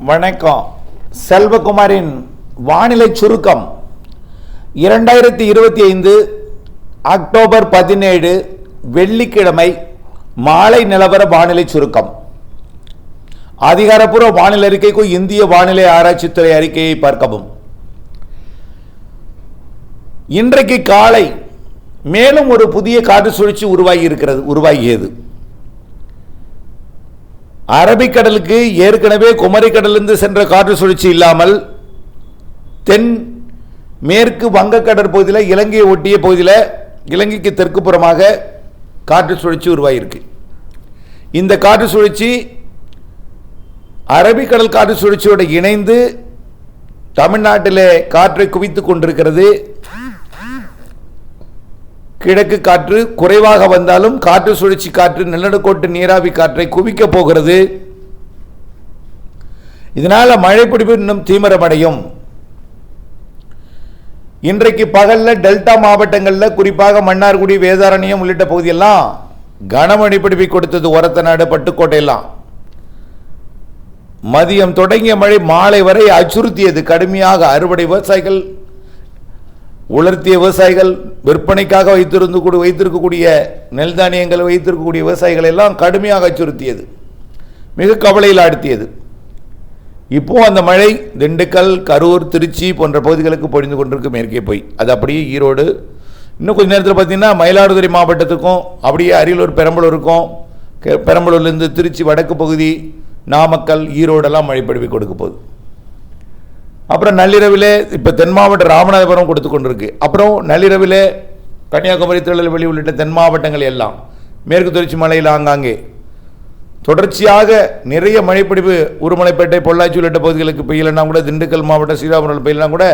வணக்கம். செல்வகுமாரின் வானிலை சுருக்கம். இரண்டாயிரத்தி இருபத்தி ஐந்து அக்டோபர் பதினேழு வெள்ளிக்கிழமை மாலை நிலவர வானிலை சுருக்கம். அதிகாரப்பூர்வ வானிலை அறிக்கைக்கும் இந்திய வானிலை ஆராய்ச்சித்துறை அறிக்கையை பார்க்கவும். இன்றைக்கு காலை மேலும் ஒரு புதிய காற்று சுழற்சி உருவாகி இருக்கிறது உருவாகியது. அரபிக்கடலுக்கு ஏற்கனவே குமரிக்கடலிருந்து சென்ற காற்று சுழற்சி இல்லாமல் தென் மேற்கு வங்கக்கடல் பகுதியில் இலங்கையை ஒட்டிய பகுதியில் இலங்கைக்கு தெற்கு புறமாக காற்று சுழற்சி உருவாகியிருக்கு இந்த காற்று சுழற்சி அரபிக்கடல் காற்று சுழற்சியோடு இணைந்து தமிழ்நாட்டிலே காற்றை குவித்து கொண்டிருக்கிறது. கிழக்கு காற்று குறைவாக வந்தாலும் காற்று சுழற்சி காற்று நிலநடுக்கோட்டு நீராவி காற்றை குவிக்க போகிறது. இதனால மழைப்பிடிப்பு இன்னும் தீவிரமடையும். இன்றைக்கு பகலில் டெல்டா மாவட்டங்களில் குறிப்பாக மன்னார்குடி வேதாரண்யம் உள்ளிட்ட பகுதியெல்லாம் கனமழை பிடிப்பை கொடுத்தது ஒரத்தநாடு பட்டுக்கோட்டை எல்லாம் மதியம் தொடங்கிய மழை மாலை வரை அச்சுறுத்தியது. கடுமையாக அறுவடை விவசாயிகள் உலர்த்திய விவசாயிகள் விற்பனைக்காக வைத்திருந்து கூட வைத்திருக்கக்கூடிய நெல் தானியங்கள் வைத்திருக்கக்கூடிய விவசாயிகள் எல்லாம் கடுமையாக அச்சுறுத்தியது. மிக கவலையில் ஆழ்த்தியது. இப்போ அந்த மழை திண்டுக்கல் கரூர் திருச்சி போன்ற பகுதிகளுக்கு பொழிந்து கொண்டிருக்கு மேற்கே போய். அது அப்படியே ஈரோடு. இன்னும் கொஞ்ச நேரத்தில் பார்த்தீங்கன்னா மயிலாடுதுறை மாவட்டத்துக்கும் அப்படியே அரியலூர் பெரம்பலூருக்கும் பெரம்பலூர்லேருந்து திருச்சி வடக்கு பகுதி நாமக்கல் ஈரோடெல்லாம் மழை பொழிவு கொடுக்க போகுது. அப்புறம் நள்ளிரவிலே இப்போ தென் மாவட்ட ராமநாதபுரம் கொடுத்து கொண்டிருக்கு. அப்புறம் நள்ளிரவிலே கன்னியாகுமரி திருநெல்வேலி உள்ளிட்ட தென் மாவட்டங்கள் எல்லாம் மேற்கு தொடர்ச்சி மலையில் ஆங்காங்கே. தொடர்ச்சியாக நிறைய மழைப்பிடிப்பு உருமலைப்பேட்டை பொள்ளாச்சி உள்ளிட்ட பகுதிகளுக்கு பெய்யலைன்னா கூட திண்டுக்கல் மாவட்டம் ஸ்ரீராமபுரம் பெய்யலாம் கூட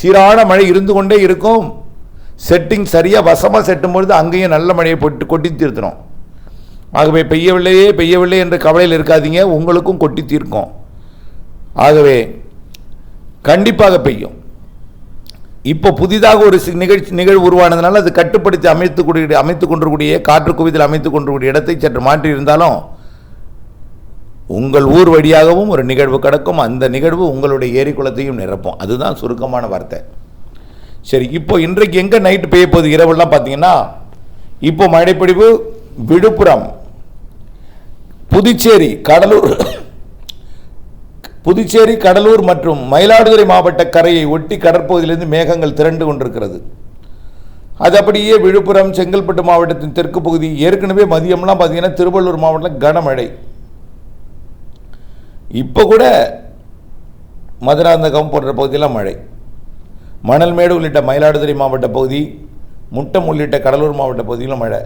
சீரான மழை இருந்து கொண்டே இருக்கும். செட்டிங் சரியாக வசமாக செட்டும் பொழுது அங்கேயும் நல்ல மழையை போட்டு கொட்டி தீர்த்தணும். ஆகவே பெய்யவில்லையே பெய்யவில்லை என்ற கவலையில் இருக்காதீங்க உங்களுக்கும் கொட்டி தீர்க்கும். ஆகவே கண்டிப்பாக பெய்யும். இப்போ புதிதாக ஒரு நிகழ்ச்சி நிகழ்வு உருவானதுனால அது கட்டுப்படுத்தி அமைத்து கொடு அமைத்து கொண்டிருக்கூடிய காற்று குவிதல் அமைத்து கொண்டிருக்கூடிய இடத்தை சற்று மாற்றி இருந்தாலும் உங்கள் ஊர் வழியாகவும் ஒரு நிகழ்வு கிடக்கும். அந்த நிகழ்வு உங்களுடைய ஏரி குளத்தையும் நிரப்பும். அதுதான் சுருக்கமான வார்த்தை. சரி இப்போ இன்றைக்கு எங்கே நைட்டு பெய்ய போகுது? இரவெல்லாம் பார்த்தீங்கன்னா இப்போ மழைப்பிடிவு விழுப்புரம் புதுச்சேரி கடலூர் புதுச்சேரி கடலூர் மற்றும் மயிலாடுதுறை மாவட்ட கரையை ஒட்டி கடற்பகுதியிலிருந்து மேகங்கள் திரண்டு கொண்டிருக்கிறது. அது அப்படியே விழுப்புரம் செங்கல்பட்டு மாவட்டத்தின் தெற்கு பகுதி ஏற்கனவே மதியம்லாம் பார்த்தீங்கன்னா திருவள்ளூர் மாவட்டத்தில் கனமழை. இப்போ கூட மதுராந்தகம் போன்ற பகுதியெல்லாம் மழை. மணல்மேடு உள்ளிட்ட மயிலாடுதுறை மாவட்ட பகுதி முட்டம் உள்ளிட்ட கடலூர் மாவட்ட பகுதியிலும் மழை.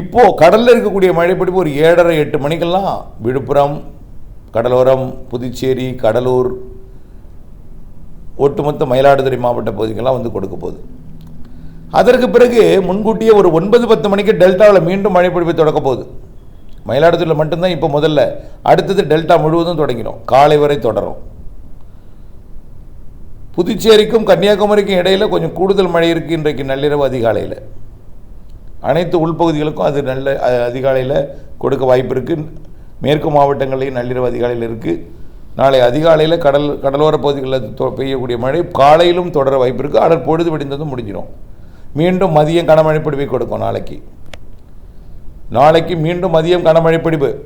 இப்போ கடலில் இருக்கக்கூடிய மழைப்பிடிப்பு ஒரு ஏழரை எட்டு மணிக்கெல்லாம் விழுப்புரம் கடலோரம் புதுச்சேரி கடலூர் ஒட்டுமொத்த மயிலாடுதுறை மாவட்ட பகுதிகளெலாம் வந்து கொடுக்க போகுது. அதற்கு பிறகு முன்கூட்டியே ஒரு ஒன்பது பத்து மணிக்கு டெல்டாவில் மீண்டும் மழை பொழிவு தொடக்க போகுது. மயிலாடுதுறையில் மட்டும்தான் இப்போ முதல்ல. அடுத்தது டெல்டா முழுவதும் தொடங்கிடும் காலை வரை தொடரும். புதுச்சேரிக்கும் கன்னியாகுமரிக்கும் இடையில கொஞ்சம் கூடுதல் மழை இருக்குது இன்றைக்கு நள்ளிரவு அதிகாலையில். அனைத்து உள்பகுதிகளுக்கும் அது நல்ல அதிகாலையில் கொடுக்க வாய்ப்பு இருக்குது மேற்கு மாவட்டங்களையும் நள்ளிரவு அதிகாலையில் இருக்குது நாளை அதிகாலையில் கடல் கடலோர பகுதிகளில் தொ- பெய்யக்கூடிய மழை காலையிலும் தொடர வாய்ப்பு இருக்குது ஆனால் பொழுது விடிந்ததும் முடிஞ்சிடும். மீண்டும் மதியம் கனமழை பிடிவை கொடுக்கும் நாளைக்கு. நாளைக்கு மீண்டும் மதியம் கனமழை பிடிப்பு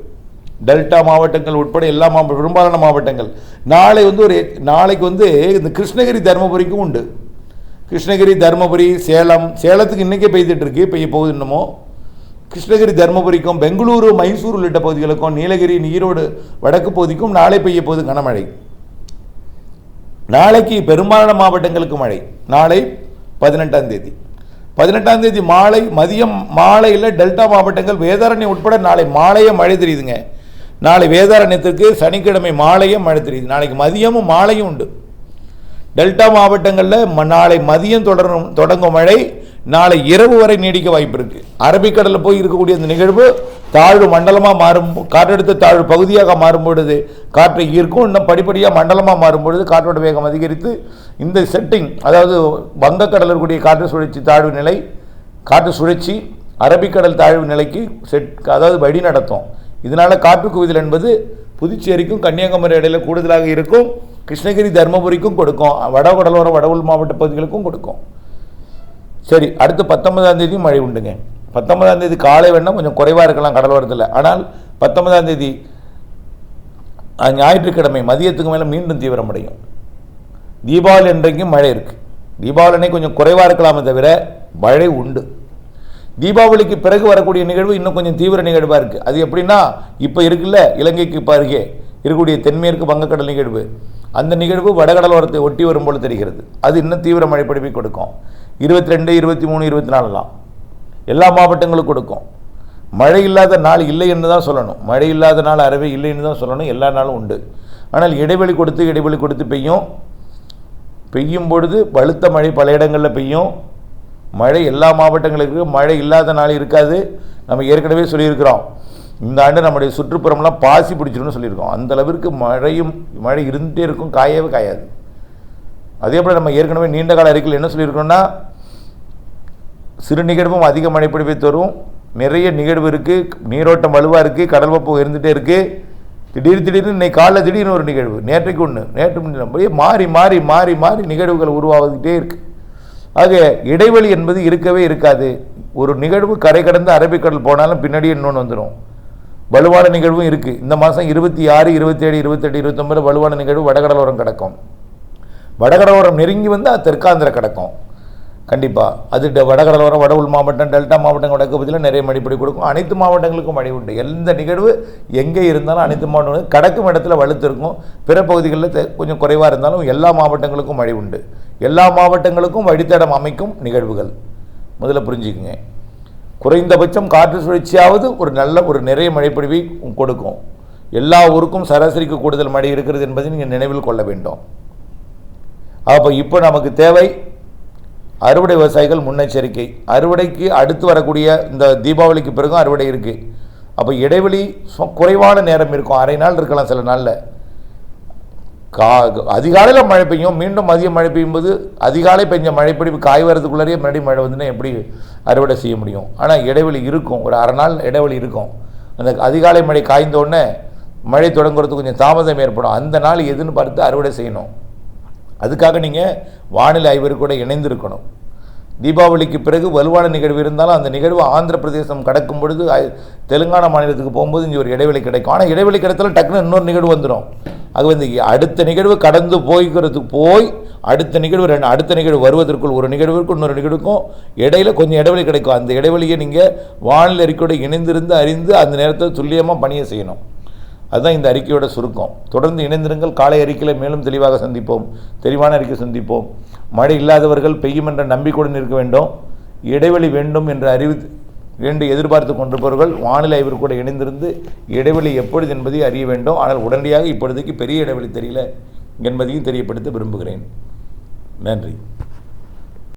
டெல்டா மாவட்டங்கள் உட்பட எல்லா மாவட்ட பெரும்பாலான மாவட்டங்கள். நாளை வந்து ஒரு நாளைக்கு வந்து இந்த கிருஷ்ணகிரி தருமபுரிக்கும் உண்டு. கிருஷ்ணகிரி தருமபுரி சேலம் சேலத்துக்கு இன்றைக்கே பெய்துட்டு இருக்கு. பெய்ய போகுது இன்னமும். கிருஷ்ணகிரி தருமபுரிக்கும் பெங்களூரு மைசூர் உள்ளிட்ட பகுதிகளுக்கும் நீலகிரி ஈரோடு வடக்கு பகுதிக்கும் நாளை பெய்ய போது கனமழை நாளைக்கு பெரும்பாலான மாவட்டங்களுக்கு மழை. நாளை பதினெட்டாம் தேதி. பதினெட்டாம் தேதி மாலை மதியம் மாலையில் டெல்டா மாவட்டங்கள் வேதாரண்யம் உட்பட நாளை மாலையே மழை தெரியுதுங்க. நாளை வேதாரண்யத்திற்கு சனிக்கிழமை மாலையே மழை தெரியுது. நாளைக்கு மதியமும் மாலையும் உண்டு. டெல்டா மாவட்டங்களில் ம- நாளை மதியம் தொடரும் தொடங்கும் மழை நாளை இரவு வரை நீடிக்க வாய்ப்பு இருக்கு. அரபிக்கடலில் போய் இருக்கக்கூடிய அந்த நிகழ்வு தாழ்வு மண்டலமாக மாறும் காற்றெடுத்த தாழ்வு பகுதியாக மாறும் பொழுது காற்றை ஈர்க்கும். இன்னும் படிப்படியாக மண்டலமாக மாறும் பொழுது காற்றோட வேகம் அதிகரித்து இந்த செட்டிங் அதாவது வங்கக்கடலில் இருக்கக்கூடிய காற்று சுழற்சி தாழ்வு நிலை காற்று சுழற்சி அரபிக்கடல் தாழ்வு நிலைக்கு செட் அதாவது வழி நடத்தும். இதனால் காற்று குவிதல் என்பது புதுச்சேரிக்கும் கன்னியாகுமரி இடையில கூடுதலாக இருக்கும். கிருஷ்ணகிரி தருமபுரிக்கும் கொடுக்கும். வடகடலோர வட உள் மாவட்ட பகுதிகளுக்கும் கொடுக்கும். சரி அடுத்து பத்தொன்பதாம் தேதி மழை உண்டுங்க. பத்தொன்பதாம் தேதி காலை வேணால் கொஞ்சம் குறைவாக இருக்கலாம் கடலோரத்தில். ஆனால் பத்தொன்பதாம் தேதி ஞாயிற்றுக்கிழமை மதியத்துக்கு மேலே மீண்டும் தீவிரமடையும் தீபாவளி அன்றைக்கும் மழை இருக்குது தீபாவளி அன்னைக்கு கொஞ்சம் குறைவாக இருக்கலாமே தவிர மழை உண்டு. தீபாவளிக்கு பிறகு வரக்கூடிய நிகழ்வு இன்னும் கொஞ்சம் தீவிர நிகழ்வாக இருக்குது அது எப்படின்னா இப்போ இருக்குல்ல இலங்கைக்கு இப்போ அருகே இருக்கக்கூடிய தென்மேற்கு வங்கக்கடல் நிகழ்வு. அந்த நிகழ்வு வடகடலோரத்தை ஒட்டி வரும்போது தெரிகிறது. அது இன்னும் தீவிர மழை பிடிப்பை கொடுக்கும். இருபத்தி ரெண்டு இருபத்தி மூணு இருபத்தி நாலுலாம் எல்லா மாவட்டங்களுக்கும் கொடுக்கும். மழை இல்லாத நாள் இல்லை என்று தான் சொல்லணும். மழை இல்லாத நாள் அறவே இல்லைன்னு தான் சொல்லணும். எல்லா நாளும் உண்டு. ஆனால் இடைவெளி கொடுத்து இடைவெளி கொடுத்து பெய்யும். பெய்யும் பொழுது பழுத்த மழை பல இடங்களில் பெய்யும். மழை எல்லா மாவட்டங்களுக்கும் மழை இல்லாத நாள் இருக்காது. நம்ம ஏற்கனவே சொல்லியிருக்கிறோம். இந்த ஆண்டு நம்முடைய சுற்றுப்புறம்லாம் பாசி பிடிச்சிரும்னு சொல்லியிருக்கோம். அந்த அளவிற்கு மழையும் மழை இருந்துகிட்டே இருக்கும். காயவே காயாது. அதே போல் நம்ம ஏற்கனவே நீண்ட கால அறிக்கையில் என்ன சொல்லியிருக்கோம்னா சிறு நிகழ்வும் அதிக மழைப்பிடிப்பை தரும். நிறைய நிகழ்வு இருக்குது நீரோட்டம் வலுவாக இருக்குது கடல் வெப்பம் இருந்துகிட்டே இருக்குது திடீர் திடீர்னு இன்னைக்கு காலைல திடீர்னு ஒரு நிகழ்வு. நேற்றைக்கு ஒன்று நேற்று அப்படியே மாறி மாறி மாறி மாறி நிகழ்வுகள் உருவாகிட்டே இருக்கு. ஆக இடைவெளி என்பது இருக்கவே இருக்காது. ஒரு நிகழ்வு கரை கடந்து அரபிக்கடல் போனாலும் பின்னாடி இன்னொன்று வந்துடும் வலுவான நிகழ்வும் இருக்குது இந்த மாதம் இருபத்தி ஆறு இருபத்தேழு இருபத்தெட்டு இருபத்தொம்பது வலுவான நிகழ்வு வடகடலோரம் கிடக்கும். வடகடலோரம் நெருங்கி வந்து அது தெற்காந்திர கிடக்கும். கண்டிப்பாக அது வடகடலோரம் வட மாவட்டம் டெல்டா மாவட்டம் வடக்கு பகுதியில் நிறைய மடிப்படி கொடுக்கும். அனைத்து மாவட்டங்களுக்கும் மழை உண்டு. எந்த நிகழ்வு எங்கே இருந்தாலும் அனைத்து மாவட்டங்களுக்கும் கடக்கும் இடத்துல வலுத்து இருக்கும். பிற பகுதிகளில் கொஞ்சம் குறைவாக இருந்தாலும் எல்லா மாவட்டங்களுக்கும் மழை உண்டு. எல்லா மாவட்டங்களுக்கும் வழித்தடம் அமைக்கும் நிகழ்வுகள். முதல்ல புரிஞ்சுக்குங்க. குறைந்தபட்சம் காற்று சுழற்சியாவது ஒரு நல்ல ஒரு நிறைய மழைப்பொழிவை கொடுக்கும். எல்லா ஊருக்கும் சராசரிக்கு கூடுதல் மழை இருக்கிறது என்பதை நீங்கள் நினைவில் கொள்ள வேண்டும். அப்போ இப்போ நமக்கு தேவை அறுவடை விவசாயிகள் முன்னெச்சரிக்கை. அறுவடைக்கு அடுத்து வரக்கூடிய இந்த தீபாவளிக்கு பிறகும் அறுவடை இருக்குது அப்போ இடைவெளி குறைவான நேரம் இருக்கும். அரை நாள் இருக்கலாம் சில நாளில். கா அதிகாலையில் மழை பெய்யும் மீண்டும் மதியம் மழை பெய்யும்போது அதிகாலை பெஞ்ச மழை பிடிப்பு காய் வரதுக்குள்ளேயே மறுபடியும் மழை வந்துன்னா எப்படி அறுவடை செய்ய முடியும்? ஆனால் இடைவெளி இருக்கும். ஒரு அரை நாள் இடைவெளி இருக்கும். அந்த அதிகாலை மழை காய்ந்தோடனே மழை தொடங்குறதுக்கு கொஞ்சம் தாமதம் ஏற்படும். அந்த நாள் எதுன்னு பார்த்து அறுவடை செய்யணும். அதுக்காக நீங்கள் வானிலை ஆய்வர் கூட இணைந்திருக்கணும். தீபாவளிக்கு பிறகு வலுவான நிகழ்வு இருந்தாலும் அந்த நிகழ்வு ஆந்திர பிரதேசம் கடக்கும் பொழுது தெலுங்கானா மாநிலத்துக்கு போகும்போது இங்கே ஒரு இடைவெளி கிடைக்கும். ஆனால் இடைவெளி கிடைத்தாலும் டக்குன்னு இன்னொரு நிகழ்வு வந்துடும் அது வந்து அடுத்த நிகழ்வு கடந்து போய்க்கிறதுக்கு போய் அடுத்த நிகழ்வு ரெண்டு அடுத்த நிகழ்வு வருவதற்குள் ஒரு நிகழ்வுக்கும் இன்னொரு நிகழ்வுக்கும் இடையில கொஞ்சம் இடைவெளி கிடைக்கும். அந்த இடைவெளியை நீங்கள் வானிலை அறிக்கையோடு இணைந்திருந்து அறிந்து அந்த நேரத்தில் துல்லியமாக பணியை செய்யணும். அதுதான் இந்த அறிக்கையோட சுருக்கம். தொடர்ந்து இணைந்திருங்கள். காலை அறிக்கையில் மேலும் தெளிவாக சந்திப்போம். தெளிவான அறிக்கை சந்திப்போம். மழை இல்லாதவர்கள் பெய்யும் என்ற நம்பிக்கையுடன் இருக்க வேண்டும். இடைவெளி வேண்டும் என்று அறிவி என்று எதிர்பார்த்து கொண்டிருப்பவர்கள் வானிலை ஆய்வு கூட இணைந்திருந்து இடைவெளி எப்பொழுது என்பதை அறிய வேண்டும். ஆனால் உடனடியாக இப்பொழுதைக்கு பெரிய இடைவெளி தெரியல என்பதையும் தெரியப்படுத்த விரும்புகிறேன். நன்றி.